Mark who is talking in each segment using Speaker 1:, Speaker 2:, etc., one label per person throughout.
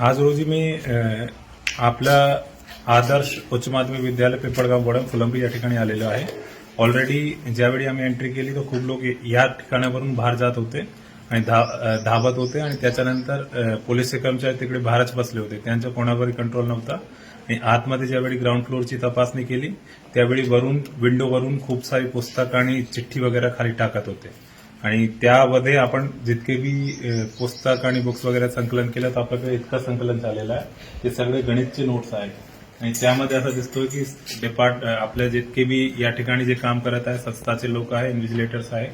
Speaker 1: आज रोजी मी आपला आदर्श उच्च माध्यमिक विद्यालय पिंपळगाव वडम फुलंब्री या ठिकाणी आलेलो आहे. ऑलरेडी ज्यावेळी आम्ही एंट्री केली तर खूप लोक या ठिकाणावरून बाहेर जात होते आणि धा- धावत होते आणि त्याच्यानंतर पोलीसचे कर्मचारी तिकडे बाहेरच बसले होते. त्यांच्या कोणावरही कंट्रोल नव्हता. आणि आतमध्ये ज्यावेळी ग्राउंड फ्लोअरची तपासणी केली त्यावेळी वरून विंडोवरून खूप सारी पुस्तकं आणि चिठ्ठी वगैरे खाली टाकत होते. आणि त्यामध्ये आपण जितके बी पुस्तक आणि बुक्स वगैरे संकलन केलं तर आपल्याकडे इतकं संकलन झालेलं आहे. ते सगळे गणितचे नोट्स आहेत. आणि त्यामध्ये असं दिसतोय की डिपार्ट आपल्या जितके बी या ठिकाणी जे काम करत आहे संस्थाचे लोक आहे इन्व्हिजिलेटर्स आहे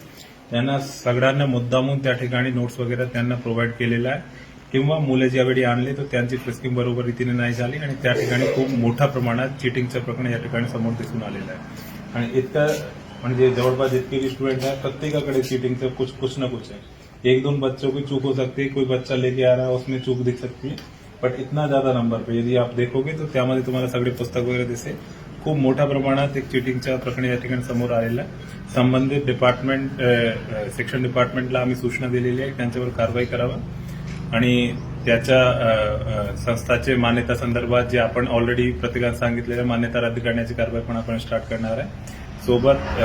Speaker 1: त्यांना सगळ्यांना मुद्दामून त्या ठिकाणी नोट्स वगैरे त्यांना प्रोव्हाइड केलेला आहे. किंवा मुले ज्यावेळी आणले तर त्यांची प्रिस्किंग बरोबर रीतीने नाही झाली आणि त्या ठिकाणी खूप मोठ्या प्रमाणात चिटिंगचं प्रकरण या ठिकाणी समोर दिसून आलेलं आहे. आणि इतकं म्हणजे जवळपास जितके भी स्टूडेंट आहे प्रत्येकाकडे चीटिंग कुछ कुछ ना कुछ है एक दोन बच्चों की चूक हो सकती है कोई बच्चा लेके आ रहा है उसमें चूक दिख सकती है. बट इतना ज्यादा नंबर पे यदि आप देखोगे तो त्यामध्ये तुम्हाला सगळे पुस्तक वगैरे दिसेल. खूप मोठ्या प्रमाणात एक चिटिंगच्या प्रकरण या ठिकाणी समोर आलेलं आहे. संबंधित डिपार्टमेंट शिक्षण डिपार्टमेंटला आम्ही सूचना दिलेली आहे त्यांच्यावर कारवाई करावा. आणि त्याच्या संस्थाचे मान्यता संदर्भात जे आपण ऑलरेडी प्रत्येकाने सांगितलेलं मान्यता रद्द करण्याची कारवाई पण आपण स्टार्ट करणार आहे. सोबत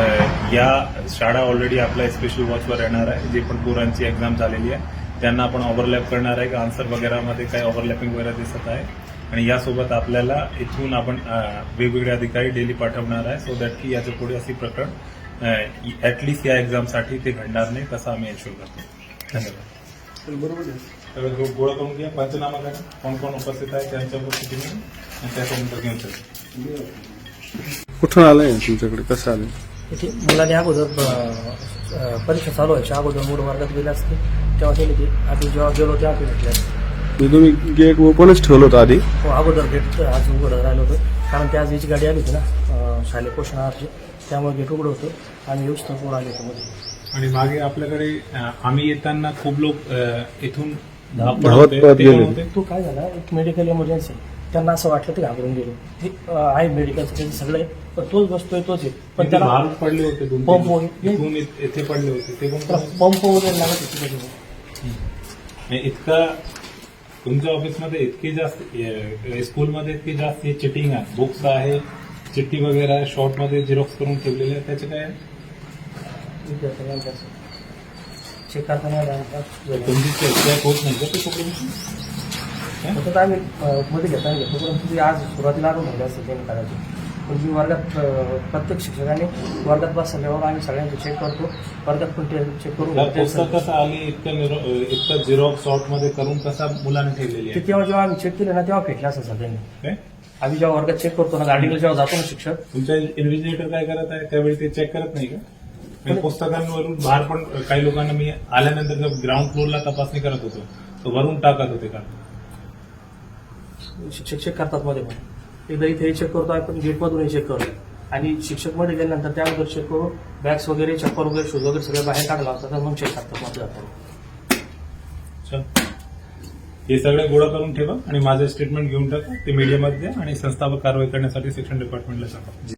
Speaker 1: या शाळा ऑलरेडी आपल्या स्पेशल वॉचवर येणार आहे जे पण पोरांची एक्झाम झालेली आहे त्यांना आपण ओव्हरलॅप करणार आहे की आन्सर वगैरेमध्ये काही ओव्हरलॅपिंग वगैरे दिसत आहे. आणि यासोबत आपल्याला इथून आपण वेगवेगळे अधिकारी डेली पाठवणार आहे सो दॅट की याच्यापुढे अशी प्रकरण ऍटलिस्ट या एक्झामसाठी ते घडणार नाही तसं आम्ही एन्शोर करतो. धन्यवाद.
Speaker 2: बरोबर
Speaker 1: गोळा करून घ्या पंचनामा करा. कोण कोण उपस्थित आहे त्यांच्या उपस्थितीने आणि त्याच्यानंतर घेऊन चला.
Speaker 2: कुठून आलंय तुमच्याकडे? कसं आलं
Speaker 3: इथे मुलाने अगोदर अ, परीक्षा चालू व्हायच्या अगोदर मूळ वर्गात गेले असते. तेव्हा त्यांनी ते. आधी जेव्हा गेलो तेव्हा ते. भेटले असते
Speaker 2: म्हणजे तुम्ही गेट ओपनच ठेवलं होतं आधी?
Speaker 3: हो अगोदर गेट आज उघडं राहिलं होतं. कारण ते आज याची गाडी आली होती ना अ, शालेय पोषण आहारची. त्यामुळे गेट उघडं होतं आणि येऊच तर पोरं आले होते मध्ये.
Speaker 1: आणि मागे आपल्याकडे अं, आम्ही येताना खूप लोक अं, इथून
Speaker 2: धावत. पळत गेले.
Speaker 1: होते?
Speaker 3: तो काय झाला? एक मेडिकल इमर्जन्सी त्यांना असं वाटलं ते घाबरून गेलो ते आहे मेडिकलचं त्याचे सगळे पण तोच बसतोय तोच आहे पण त्याला
Speaker 1: पडले होते दोन
Speaker 3: पंप. वगैरे.
Speaker 1: इत- इथे पडले होते ते
Speaker 3: त्याला
Speaker 1: पण
Speaker 3: पंप वगैरे लागत होते त्याच्यामुळे.
Speaker 1: इतका तुमच्या ऑफिसमध्ये इतकी जास्त स्कूलमध्ये इतकी जास्त चिटिंग आहे बुक्स आहे चिठ्ठी वगैरे आहे शॉर्टमध्ये झेरॉक्स करून ठेवलेले आहे त्याचे काय आहे?
Speaker 3: विद्यार्थ्यांना असं चेक करताना झालं.
Speaker 1: तुमची चेक होत नाही का ते कुठे
Speaker 3: फक्त आम्ही अ, मध्ये घेताना घेतो परंतु ते आज सुरुवातीला आणून झाले असते त्यांनी करायचे पण मी वर्गात प्रत्येक शिक्षकाने वर्गात बसल्यावर आम्ही सगळ्यांचे चेक करतो. वर्गात पण ते चेक करून
Speaker 1: तर कसं आली इतकं इतकं झेरॉक्समध्ये करून कसा मुलाने ठेवलेली
Speaker 3: ते
Speaker 1: आहे
Speaker 3: तेव्हा जेव्हा आम्ही चेक केले ना तेव्हा भेटले असं सगळ्यांनी? आम्ही जेव्हा वर्गात चेक करतो ना गाडीला जेव्हा जातो ना शिक्षक.
Speaker 1: तुमच्या इन्व्हिजिलेटर काय करत आहे? त्यावेळी ते चेक करत नाही का? आणि पुस्तकांवरून बाहेर पण काही लोकांना मी आल्यानंतर ग्राउंड फ्लोअरला तपासणी करत होतो तर वरून टाकत होते का?
Speaker 3: शिक्षक चेक करतात मध्ये पण. एकदा इथे चेक करतो आपण गेटमधून चेक करतो आणि शिक्षकमध्ये गेल्यानंतर त्या अगोदर चेक करून बॅग्स वगैरे चप्पल वगैरे शूज वगैरे सगळे बाहेर काढला होता तर मग चेक करतात मध्ये जातात
Speaker 1: चल. हे सगळे गोळा करून ठेवा आणि माझं स्टेटमेंट घेऊन टाका ते मीडियामध्ये आणि संस्थावर कारवाई करण्यासाठी शिक्षण डिपार्टमेंटला सांगा.